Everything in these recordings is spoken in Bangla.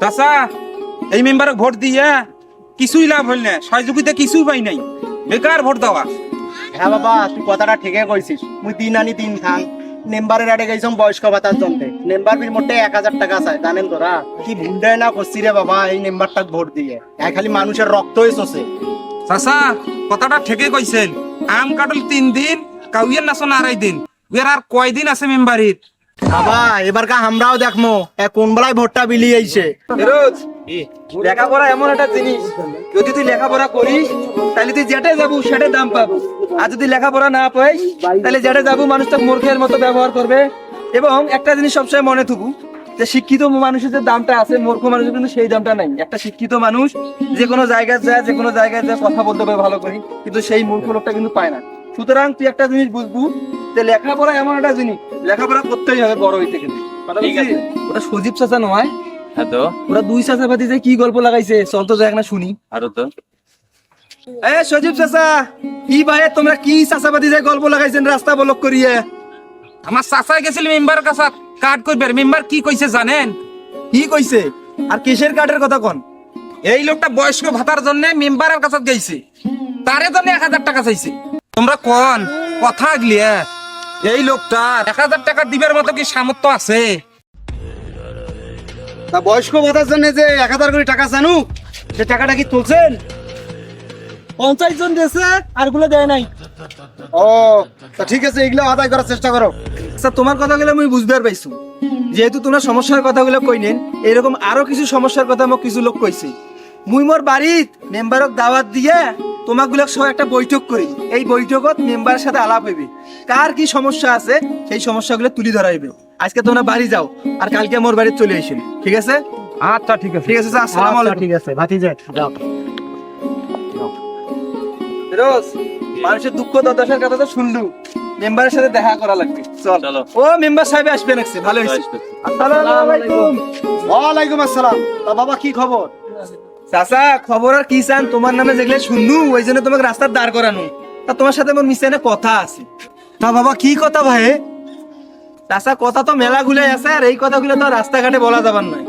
চাচা এই মেম্বারক ভোট দিয়ে কিছুই লাভ হইল না সহযোগিতা কিছুই পাই নাই। বেকার ভোট দেওয়া। হ্যাঁ বাবা তুই কথাটা ঠিকই কইছিস। মুই তিন আনি তিন খান। নেম্বারের আড়ে গেছিলাম বয়স্ক ভাতার জন্য। নেম্বার বিল মোটে এক হাজার টাকা চাই জানেন তোরা? কি ভুলটাই না করছি রে বাবা এই নেম্বারটা ভোট দিয়ে। এক খালি মানুষের রক্তই চষে। চাচা কথাটা ঠিকই কইছেন। আম কাটল তিন দিন কাউয়ের নাচন আড়াই দিন। উয়ার আর কয়দিন আছে মেম্বারিত বাবা এবার কা আমরাও দেখমো কোন বেলায় ভোটটা বিলি আইছে। ফেরোজ লেখাপড়া এমন একটা জিনিস যদি তুই লেখাপড়া করিস তাহলে তুই যেটাই যাব সেটাই দাম পাবো। আর যদি লেখাপড়া না পাই তাহলে যেটা যাব মানুষ তো মূর্খের মতো ব্যবহার করবে। এবং একটা জিনিস সবসময় মনে থাকু যে শিক্ষিত মানুষের যে দামটা আছে মূর্খ মানুষের কিন্তু সেই দামটা নাই। একটা শিক্ষিত মানুষ যে কোনো জায়গায় যায় যে কোনো জায়গায় যায় কথা বলতে পারে ভালো করে কিন্তু সেই মূর্খ লোকটা কিন্তু পায় না। সুতরাং তুই একটা জিনিস বুঝবু লেখাপড়া এমন একটা জিনিস লেখাপড়া করতেই হবে বড় হইতে গেলে। ওটা সজীব চাচা নয়। হ্যাঁ তো। ওরা দুই চাচা পাতি যে কি গল্প লাগাইছে চল তো যাক না শুনি। আরও তো। এ সজীব চাচা কি ভাই তোমরা কি চাচা পাতি যে গল্প লাগাইছেন রাস্তা বলক করিয়ে? আমার চাচাই গেছিল মেম্বারের কাছে মেম্বার কি কইছে জানেন? কি কইছে? আর কিসের কার্ডের কথা কোন? এই লোকটা বয়স্ক ভাতার জন্য মেম্বারের কাছে গেছে। তারে জন্য এক হাজার টাকা চাইছে। তোমরা কোন? কথা গলিয়া এই লোকটা এক হাজার টাকা দিবার মতো কি সামর্থ্য আছে? তা বয়স্ক ভাতার জন্য যে এক হাজার কোটি টাকা জানু সে টাকাটা কি তুলছেন? পঞ্চাশ জন দিয়েছে আরগুলো দেয় নাই। ও তা ঠিক আছে এগুলো আদায় করার চেষ্টা করো। আচ্ছা তোমার কথাগুলো আমি বুঝতে পারছি। যেহেতু তোমরা সমস্যার কথাগুলো কইনেন এরকম আরও কিছু সমস্যার কথা মোক কিছু লোক কইছে। মুই মোর বাড়িত মেম্বারক দাওয়াত দিয়ে তোমাগুলো সহ একটা বৈঠক করি। এই বৈঠকত মেম্বারের সাথে আলাপ হইবে। কার কি সমস্যা আছে সেই সমস্যাগুলো তুলি ধরা হইবে। আজকে তোমরা বাড়ি যাও আর কালকে মোর বাড়ি চলে আসেন ঠিক আছে? আচ্ছা ঠিক আছে। ঠিক আছে স্যার, আসসালামু আলাইকুম। ঠিক আছে ভাতিজা। যাও। রোজ মানুষের দুঃখ দুর্দশার কথা তো শুনলু। মেম্বারের সাথে দেখা করা লাগবে। চল। ও মেম্বার সাহেব আসবে নাকছে ভালো হয়েছে। আসসালামু আলাইকুম। ওয়ালাইকুম আসসালাম। তা বাবা কি খবর? চাচা খবর আর কি চান? তোমার নামে যেগুলো শুনলু ওই জন্য তোমাকে রাস্তার দাঁড় করানো। তা তোমার সাথে আমার মিশে কথা আছে। তা বাবা কি কথা ভাই? চাচা কথা তো মেলা গুলাই আছে আর এই কথাগুলো তো রাস্তাঘাটে বলা যাবার নয়।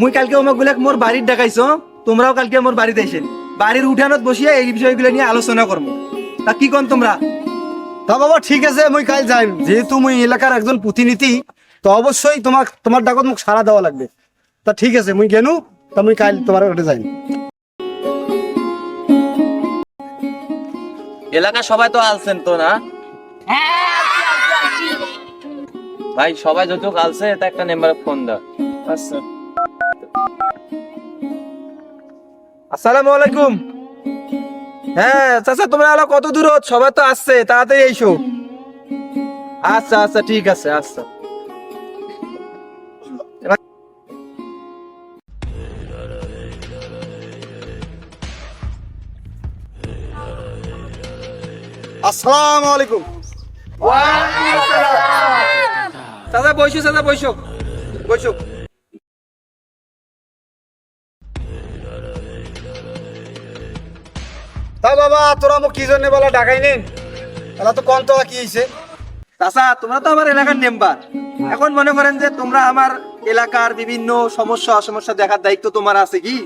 মুই কালকে আমাক গুলাক মোর বাড়ির ডাকাইছো তোমরাও কালকে মোর বাড়িতে আইসেন বাড়ির উঠানত বসিয়ে এই বিষয়গুলো নিয়ে আলোচনা করব তা কি কোন তোমরা? তা বাবা ঠিক আছে মুই কাল যাই যেহেতু মুই এলাকার একজন প্রতিনিধি তো অবশ্যই তোমার তোমার ডাকত মোক সাড়া দেওয়া লাগবে। তা ঠিক আছে মুই গেনু। তা মুই কাল তোমার ওটা যাই এলাকা সবাই তো আলছেন তো না? ভাই সবাই যতটুকু আলছে এটা একটা নাম্বারে ফোন দাও। আচ্ছা। আসসালামু আলাইকুম। হ্যাঁ চাচা তোমরা আলো কত দূর সবাই তো আসছে তাড়াতাড়ি এসো। আচ্ছা আচ্ছা ঠিক আছে আচ্ছা। আসসালামু আলাইকুম। বসো তা বাবা তোরা মোক কি জন্য বলা ডাকাই নেন? তাহলে তো কোন তোরা কি হয়েছে চাচা তোমরা তো আমার এলাকার মেম্বার এখন মনে করেন যে তোমরা আমার এলাকার বিভিন্ন সমস্যা অসমস্যা দেখার দায়িত্ব তোমার আছে কি?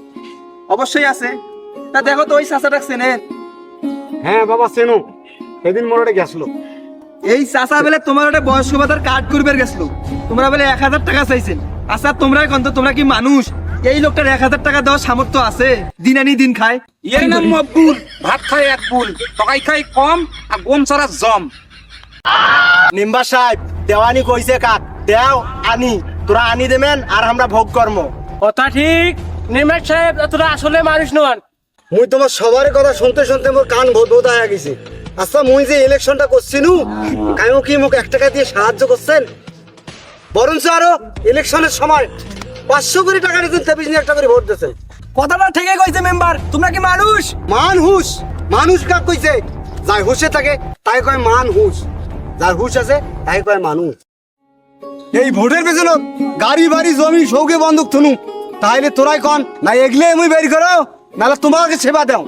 অবশ্যই আছে। তা দেখো তো ওই চাচাটা চেনেন। হ্যাঁ বাবা চেনো। সেদিন মোর ওটা গেছিল। এই চাচা বেলে তোমার একটা বয়স্ক ভাতার কার্ড করবে গেছিল। তোমরা বলে এক হাজার টাকা চাইছেন আচ্ছা তোমরা কন্ত তোমরা কি মানুষ? এই লোকটার এক হাজার টাকা দেওয়ার সামর্থ্য আছে? দিন আনি দিন খায়। এর নাম মকবুল। ভাত খায় এক বুল টকাই খাই কম আর গম ছাড়া জম। নিম্বা সাহেব দেওয়ানি কইছে কাক দেও আনি। তোরা আনি দেবেন আর আমরা ভোগ কর্ম। কথা ঠিক। নির্মাণ সাহেব তোরা আসলে মানুষ নন। মুই তোমার সবার কথা শুনতে শুনতে মোর কান ভোট ভোট হয়ে গেছে। আচ্ছা মুই যে ইলেকশনটা করছিনু কায়ও কি মোক এক টাকা দিয়ে সাহায্য করছেন? বরঞ্চ আরও ইলেকশনের সময় পাঁচশো কোটি টাকা নিতেন তেবিশ একটা করে ভোট দিয়েছেন কথাটা ঠিকই কইছে মেম্বার তোমরা কি মানুষ? মান হুশ মানুষ কাক কইছে? যাই হুশে থাকে তাই কয় মান হুশ। যার হুশ আছে তাই কয় মানুষ এই ভোটের পেছনে গাড়ি বাড়ি জমি সৌকে বন্ধক থুনু। তাইলে তোরাই কন না এগলে মুই বের করো নাহলে তোমাকে সেবা দাও।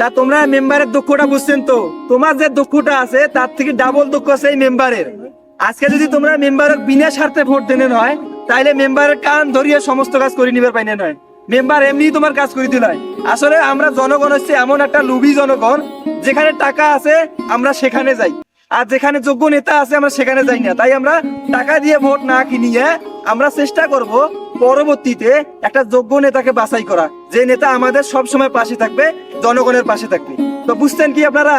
তা তোমরা মেম্বারের দুঃখটা বুঝছেন তো? তোমার যে দুঃখটা আছে, তার থেকে ডাবল দুঃখ আছে এই মেম্বারের। আজকে যদি তোমরা মেম্বারক বিনা স্বার্থে ভোট দেন হয় তাইলে মেম্বারের কান ধরিয়ে সমস্ত কাজ করে নিবার পাইনে নয়। মেম্বার এমনি তোমার কাজ করে দিলাই আসলে আমরা জনগণ হচ্ছে এমন একটা লুবি জনগণ, যেখানে টাকা আছে, আমরা সেখানে যাই। আর যেখানে যোগ্য নেতা আছে, আমরা সেখানে যাই না। তাই আমরা টাকা দিয়ে ভোট না কিনিয়ে আমরা চেষ্টা করব পরবর্তীতে একটা যোগ্য নেতাকে বাছাই করা। যে নেতা আমাদের সব সময় পাশে থাকবে জনগণের পাশে থাকবে। তো বুঝতেন কি আপনারা?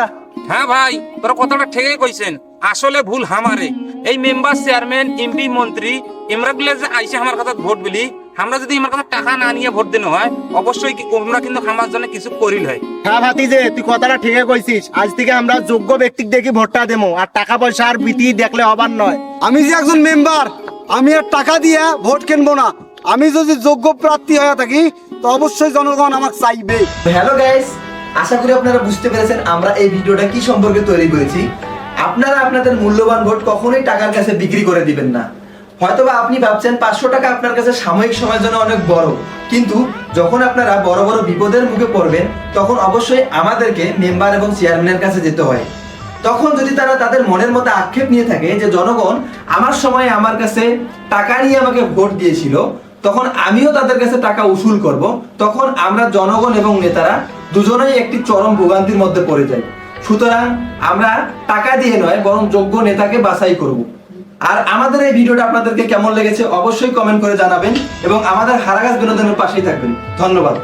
হ্যাঁ ভাই তোর কথাটা ঠিকই কইছেন। আসলে ভুল হামারে। এই মেম্বার চেয়ারম্যান এমপি মন্ত্রী গুলো যে আইসে আমার কাছে ভোট বিলি আমরা যদি আমার কাছে টাকা না নিয়ে ভোট দিন হয় অবশ্যই কি তোমরা কিন্তু আমার জন্য কিছু করিল হয়। হ্যাঁ ভাতিজে তুই কথাটা ঠিকই কইছিস। আজ থেকে আমরা যোগ্য ব্যক্তিক দেখি ভোটটা দেবো আর টাকা পয়সা আর বিটি দেখলে হবার নয়। আমি যে একজন মেম্বার আমি আর টাকা দিয়ে ভোট কিনবো না। আমি যদি যোগ্য প্রার্থী হয়ে থাকি, তো অবশ্যই জনগণ আমাকে চাইবে। হ্যালো গাইস আশা করি আপনারা বুঝতে পেরেছেন আমরা এই ভিডিওটা কি সম্পর্কে তৈরি করেছি। আপনারা আপনাদের মূল্যবান ভোট কখনোই টাকার কাছে বিক্রি করে দিবেন না। হয়তোবা আপনি ভাবছেন পাঁচশো টাকা আপনার কাছে সাময়িক সময়ের জন্য অনেক বড়। কিন্তু যখন আপনারা বড় বড় বিপদের মুখে পড়বেন, তখন অবশ্যই আমাদেরকে মেম্বার এবং চেয়ারম্যানের কাছে যেতে হয়। তখন যদি তারা তাদের মনের মতো আক্ষেপ নিয়ে থাকে যে, জনগণ, আমার সময় আমার কাছে টাকা নিয়ে আমাকে ভোট দিয়েছিল তখন আমিও তাদের কাছে টাকা উসুল করব, তখন আমরা জনগণ এবং নেতারা দুজনেই একটি চরম ভোগান্তির মধ্যে পড়ে যাই। সুতরাং আমরা টাকা দিয়ে নয়, বরং যোগ্য নেতাকে বাছাই করব। আর আমাদের এই ভিডিওটা আপনাদেরকে কেমন লেগেছে অবশ্যই কমেন্ট করে জানাবেন এবং আমাদের হারাগাছ বিনোদনের পাশেই থাকবেন। ধন্যবাদ।